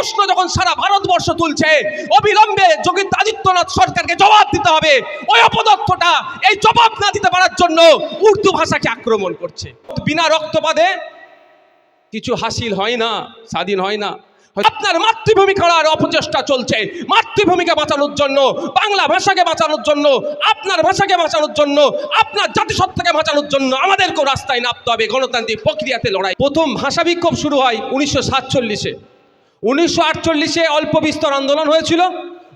প্রশ্ন যখন সারা ভারতবর্ষ তুলছে, অবিলম্বে যোগী আদিত্যনাথ সরকারকে জবাব দিতে হবে। ওই অপদত্তটা এই জবাব না দিতে পারার জন্য উর্দু ভাষাকে আক্রমণ করছে। বিনা রক্তপাতে কিছু হাসিল হয় না, স্বাধীন হয় না। আপনার মাতৃভূমি খেলার অপচেষ্টা চলছে। মাতৃভূমিকে বাঁচানোর জন্য, বাংলা ভাষাকে বাঁচানোর জন্য, আপনার ভাষাকে বাঁচানোর জন্য, আপনার জাতিসত্তাকে বাঁচানোর জন্য আমাদেরকেও রাস্তায় নামতে হবে গণতান্ত্রিক প্রক্রিয়াতে লড়াই। প্রথম ভাষা বিক্ষোভ শুরু হয় উনিশশো সাতচল্লিশে। উনিশশো আটচল্লিশে অল্প বিস্তর আন্দোলন হয়েছিল,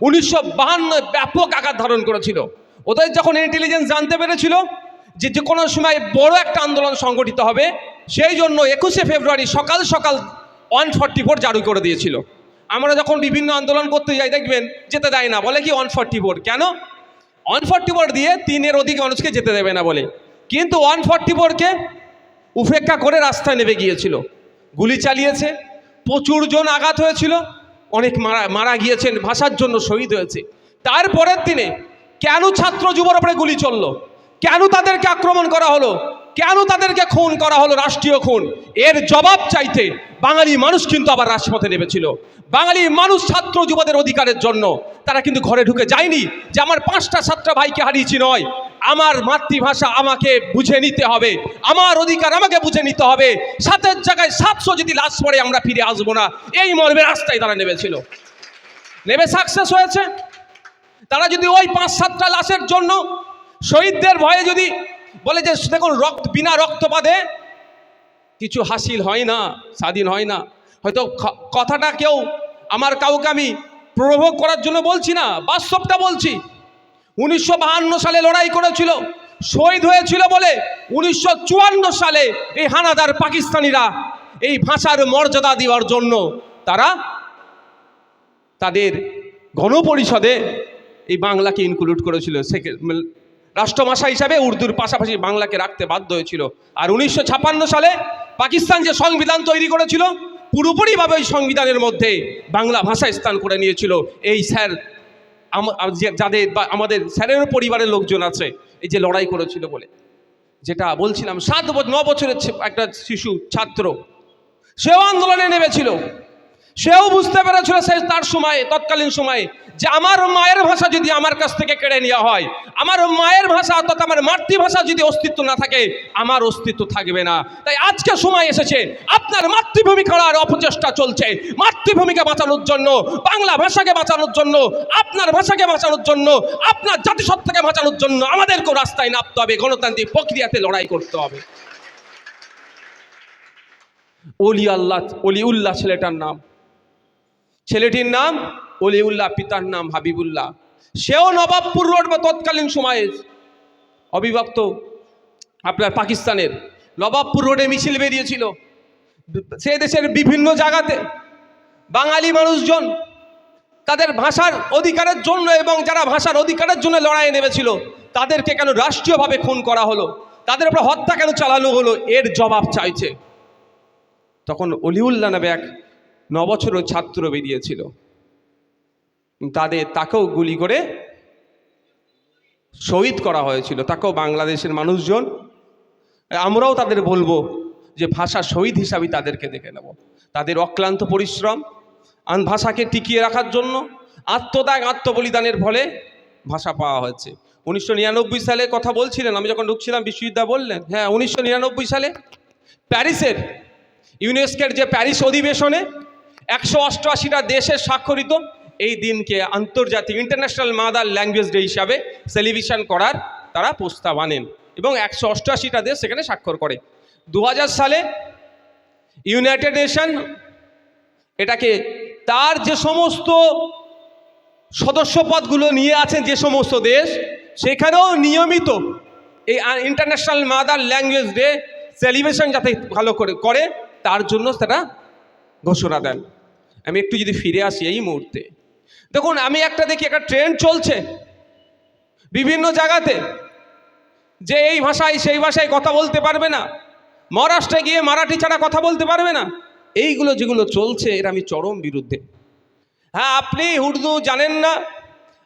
উনিশশো বাহান্ন ব্যাপক আকার ধারণ করেছিল। ওদের যখন ইন্টেলিজেন্স জানতে পেরেছিল যে যে কোনো সময় বড় একটা আন্দোলন সংগঠিত হবে, সেই জন্য একুশে ফেব্রুয়ারি সকাল সকাল ওয়ান ফর্টি ফোর জারি করে দিয়েছিল। আমরা যখন বিভিন্ন আন্দোলন করতে যাই, দেখবেন যেতে দেয় না, বলে কি ওয়ান ফর্টি ফোর কেন? ওয়ান ফর্টি ফোর দিয়ে তিনের অধিক মানুষকে যেতে দেবে না বলে। কিন্তু ওয়ান ফর্টি ফোরকে উপেক্ষা করে রাস্তায় নেমে গিয়েছিল। গুলি চালিয়েছে প্রচুর জন আঘাত হয়েছিল। অনেক মারা মারা গিয়েছেন, ভাষার জন্য শহীদ হয়েছে। তারপরের দিনে কেন ছাত্র যুবর ওপরে গুলি চলল? কেন তাদেরকে আক্রমণ করা হলো? কেন তাদেরকে খুন করা হলো রাষ্ট্রীয় খুন? এর জবাব চাইতে বাঙালি মানুষ কিন্তু আবার রাজপথে নেমেছিল। বাঙালি মানুষ ছাত্র যুবদের অধিকারের জন্য। তারা কিন্তু ঘরে ঢুকে যায়নি যে আমার পাঁচটা, সাতটা ভাইকে হারিয়েছি নয়। আমার মাতৃভাষা আমাকে বুঝে নিতে হবে। আমার অধিকার আমাকে বুঝে নিতে হবে। সাতের জায়গায় সাতশো যদি লাশ পড়ে, আমরা ফিরে আসব না। এই মর্মে রাস্তায় তারা নেমেছিল। নেমে সাকসেস হয়েছে। তারা যদি ওই পাঁচ সাতটা লাশের জন্য শহীদদের ভয়ে যদি বলে যে, দেখুন, রক্ত, বিনা রক্তপাতে কিছু হাসিল হয় না, স্বাধীন হয় না। হয়তো কথাটা কেউ আমার কাউকে আমি প্রভোগ করার জন্য বলছি না, বাস্তবটা বলছি। উনিশশো সালে লড়াই করেছিল, শহীদ হয়েছিল বলে উনিশশো চুয়ান্ন সালে এই হানাদার পাকিস্তানিরা এই ভাষার মর্যাদা দেওয়ার জন্য তারা তাদের গণপরিষদে এই বাংলাকে ইনক্লুড করেছিল। রাষ্ট্রভাষা হিসাবে উর্দুর পাশাপাশি বাংলাকে রাখতে বাধ্য হয়েছিল। আর উনিশশো সালে পাকিস্তান যে সংবিধান তৈরি করেছিল, পুরোপুরিভাবে ওই সংবিধানের মধ্যে বাংলা ভাষা স্থান করে নিয়েছিল। এই স্যার যাদের বা, আমাদের স্যারেরও পরিবারের লোকজন আছে, এই যে লড়াই করেছিল বলে। যেটা বলছিলাম, সাত ন বছরের একটা শিশু, ছাত্র, সেও আন্দোলনে নেমেছিল। সেও বুঝতে পেরেছিল সে তার সময়ে, তৎকালীন সময়ে, যে আমার মায়ের ভাষা যদি আমার কাছ থেকে কেড়ে নেওয়া হয়, আমার মায়ের ভাষা অর্থাৎ আমার মাতৃভাষা যদি অস্তিত্ব না থাকে, আমার অস্তিত্ব থাকবে না। তাই আজকে সময় এসেছে, আপনার মাতৃভূমি খেলার অপচেষ্টা চলছে। মাতৃভূমিকে বাঁচানোর জন্য, বাংলা ভাষাকে বাঁচানোর জন্য, আপনার ভাষাকে বাঁচানোর জন্য, আপনার জাতিসত্তাকে বাঁচানোর জন্য আমাদেরকেও রাস্তায় নামতে হবে, গণতান্ত্রিক প্রক্রিয়াতে লড়াই করতে হবে। অলি আল্লাহ, অলি উল্লাহ ছেলেটার নাম। ছেলেটির নাম অলিউল্লাহ, পিতার নাম হাবিবুল্লাহ। সেও নবাবপুর রোড বা তৎকালীন সময়ে অবিভক্ত আপনার পাকিস্তানের নবাবপুর রোডে মিছিল বেরিয়েছিল সে দেশের বিভিন্ন জায়গাতে বাঙালি মানুষজন তাদের ভাষার অধিকারের জন্য এবং যারা ভাষার অধিকারের জন্য লড়াইয়ে নেমেছিল, তাদেরকে কেন রাষ্ট্রীয়ভাবে খুন করা হলো? তাদের উপর হত্যা কেন চালানো হলো? এর জবাব চাইছে। তখন অলিউল্লাহ নামে এক নবছর ছাত্র বেরিয়েছিল। তাদের, তাকেও গুলি করে শহীদ করা হয়েছিল। তাকেও বাংলাদেশের মানুষজন, আমরাও তাদের বলব যে ভাষা শহীদ হিসাবে তাদেরকে দেখে নেব। তাদের অক্লান্ত পরিশ্রম, আন ভাষাকে টিকিয়ে রাখার জন্য আত্মত্যাগ, আত্মবলিদানের ফলে ভাষা পাওয়া হয়েছে। উনিশশো নিরানব্বই সালে কথা বলছিলেন, আমি যখন ঢুকছিলাম বিশ্ববিদ্যা বললেন হ্যাঁ উনিশশো নিরানব্বই সালে প্যারিসের, ইউনেস্কের যে প্যারিস অধিবেশনে একশো অষ্টআশিটা দেশের স্বাক্ষরিত এই দিনকে আন্তর্জাতিক ইন্টারন্যাশনাল মাদার ল্যাঙ্গুয়েজ ডে হিসাবে সেলিব্রেশন করার তারা প্রস্তাব আনেন এবং একশো অষ্টআশিটা দেশ সেখানে স্বাক্ষর করে। দু হাজার সালে ইউনাইটেড নেশন এটাকে তার যে সমস্ত সদস্যপদগুলো নিয়ে আছেন যে সমস্ত দেশ, সেখানেও নিয়মিত এই international mother language day celebration যাতে ভালো করে করে, তার জন্য তারা ঘোষণা দেন। আমি একটু যদি ফিরে আসি এই মুহূর্তে। দেখুন, আমি একটা দেখি, একটা ট্রেন্ড চলছে। বিভিন্ন জায়গাতে যে এই ভাষায়, সেই ভাষায় কথা বলতে পারবে না। মহারাষ্ট্রে গিয়ে মারাঠি ছাড়া কথা বলতে পারবে না। এইগুলো যেগুলো চলছে, এর আমি চরম বিরুদ্ধে। হ্যাঁ আপনি উর্দু জানেন না,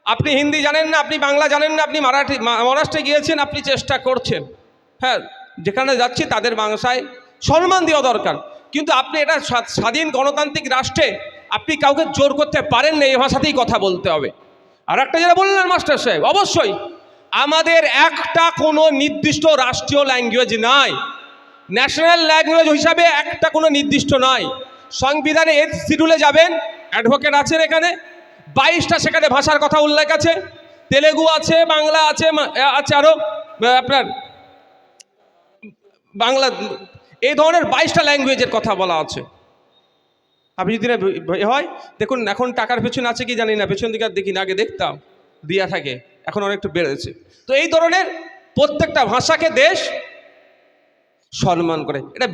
আপনি হিন্দি জানেন না, আপনি বাংলা জানেন না, আপনি মারাঠি মহারাষ্ট্রে গিয়েছেন, আপনি চেষ্টা করছেন। হ্যাঁ যেখানে যাচ্ছি, তাদের বাংলায় সম্মান দেওয়া দরকার। কিন্তু আপনি এটা স্বাধীন গণতান্ত্রিক রাষ্ট্রে আপনি কাউকে জোর করতে পারেন না, এই ভাষাতেই কথা বলতে হবে। আর একটা যেটা বললেন মাস্টার সাহেব, অবশ্যই আমাদের একটা কোনো নির্দিষ্ট রাষ্ট্রীয় ল্যাঙ্গুয়েজ নাই। ন্যাশনাল ল্যাঙ্গুয়েজ হিসাবে একটা কোনো নির্দিষ্ট নাই। সংবিধানে এর শিডিউলে যাবেন অ্যাডভোকেট আছেন এখানে, বাইশটা সেখানে ভাষার কথা উল্লেখ আছে, তেলেগু আছে, বাংলা আছে আছে আরও আপনার বাংলা এই ধরনের বাইশটা ল্যাঙ্গুয়েজের কথা বলা আছে। আপনি যদি না হয়, দেখুন, এখন টাকার পেছনে আছে কি জানি না, পেছন দিকে আর দেখি না, আগে দেখতাম, দিয়া থাকে, এখন অনেকটা বেড়েছে। তো এই ধরনের প্রত্যেকটা ভাষাকে দেশ সম্মান করে। এটা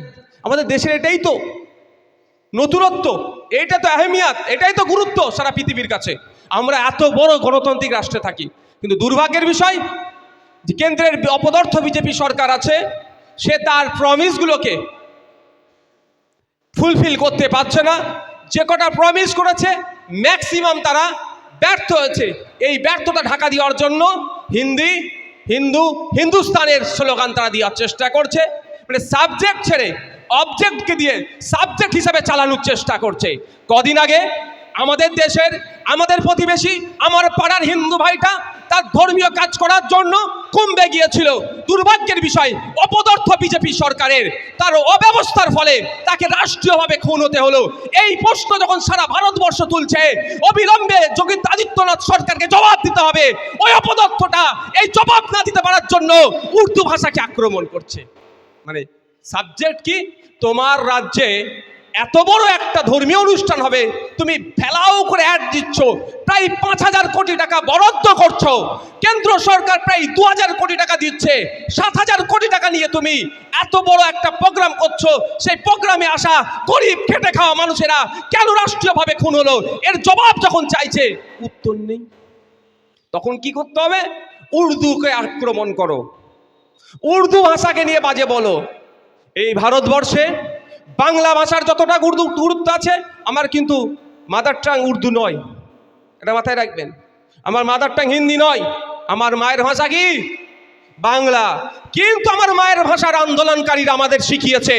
আমাদের দেশের এটাই তো নতুনত্ব, এটা তো আহমিয়াত, এটাই তো গুরুত্ব সারা পৃথিবীর কাছে। আমরা এত বড় গণতান্ত্রিক রাষ্ট্রে থাকি, কিন্তু দুর্ভাগ্যের বিষয় যে কেন্দ্রের অপদার্থ বিজেপি সরকার আছে সে তার প্রমিসগুলোকে ফুলফিল করতে পারছে না। যে কটা প্রমিস করেছে ম্যাক্সিমাম তারা ব্যর্থ হয়েছে। এই ব্যর্থতা ঢাকা দেওয়ার জন্য হিন্দি, হিন্দু, হিন্দুস্তানের স্লোগান তারা দেওয়ার চেষ্টা করছে। মানে সাবজেক্ট ছেড়ে অবজেক্টকে দিয়ে সাবজেক্ট হিসাবে চালানোর চেষ্টা করছে। কদিন আগে আমাদের দেশের, আমাদের প্রতিবেশী, আমার পাড়ার হিন্দু ভাইটা তার ধর্মীয় কাজ করার জন্য কুম্বে গিয়েছিল। দুর্ভাগ্যের বিষয়, অপদার্থ বিজেপি সরকারের তার অব্যবস্থার ফলে তাকে রাষ্ট্রীয়ভাবে খুন হতে হলো। এই প্রশ্ন যখন সারা ভারতবর্ষ তুলছে, অবিলম্বে যোগী আদিত্যনাথ সরকারকে জবাব দিতে হবে। ওই অপদার্থটা, এই জবাব না দিতে পারার জন্য উর্দু ভাষাকে আক্রমণ করছে। মানে সাবজেক্ট কি? তোমার রাজ্যে এত বড় একটা ধর্মীয় অনুষ্ঠান হবে, তুমি ফেলাও করে অ্যাড দিচ্ছ, প্রায় পাঁচ হাজার কোটি টাকা বরাদ্দ করছ। কেন্দ্র সরকার প্রায় দু হাজার কোটি টাকা দিচ্ছে সাত হাজার কোটি টাকা নিয়ে তুমি এত বড় একটা প্রোগ্রাম করছ, সেই প্রোগ্রামে আসা গরিব, খেটে খাওয়া মানুষেরা কেন রাষ্ট্রীয়ভাবে খুন হলো? এর জবাব যখন চাইছে, উত্তর নেই। তখন কি করতে হবে? উর্দুকে আক্রমণ করো। উর্দু ভাষাকে নিয়ে বাজে বলো। এই ভারতবর্ষে বাংলা ভাষার যতটা গুরু গুরুত্ব আছে, আমার কিন্তু মাদার টাং উর্দু নয়। এটা মাথায় রাখবেন। আমার মাদার টাং হিন্দি নয়, আমার মায়ের ভাষা কি? বাংলা। কিন্তু আমার মায়ের ভাষার আন্দোলনকারীরা আমাদের শিখিয়েছে,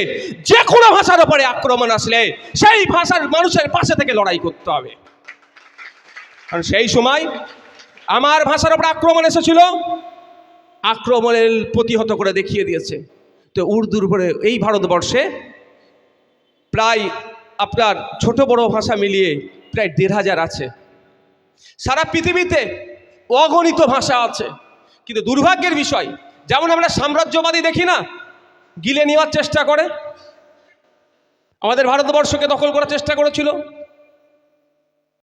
যে কোনো ভাষার ওপরে আক্রমণ আসলে সেই ভাষার মানুষের পাশে থেকে লড়াই করতে হবে। কারণ সেই সময় আমার ভাষার ওপর আক্রমণ এসেছিল, আক্রমণের প্রতিহত করে দেখিয়ে দিয়েছে। তো উর্দুর উপরে এই ভারতবর্ষে প্রায় আপনার ছোট বড় ভাষা মিলিয়ে প্রায় দেড় হাজার আছে। সারা পৃথিবীতে অগণিত ভাষা আছে। কিন্তু দুর্ভাগ্যের বিষয়, যেমন আমরা সাম্রাজ্যবাদী দেখি না, গিলে নেওয়ার চেষ্টা করে। আমাদের ভারতবর্ষকে দখল করার চেষ্টা করেছিল।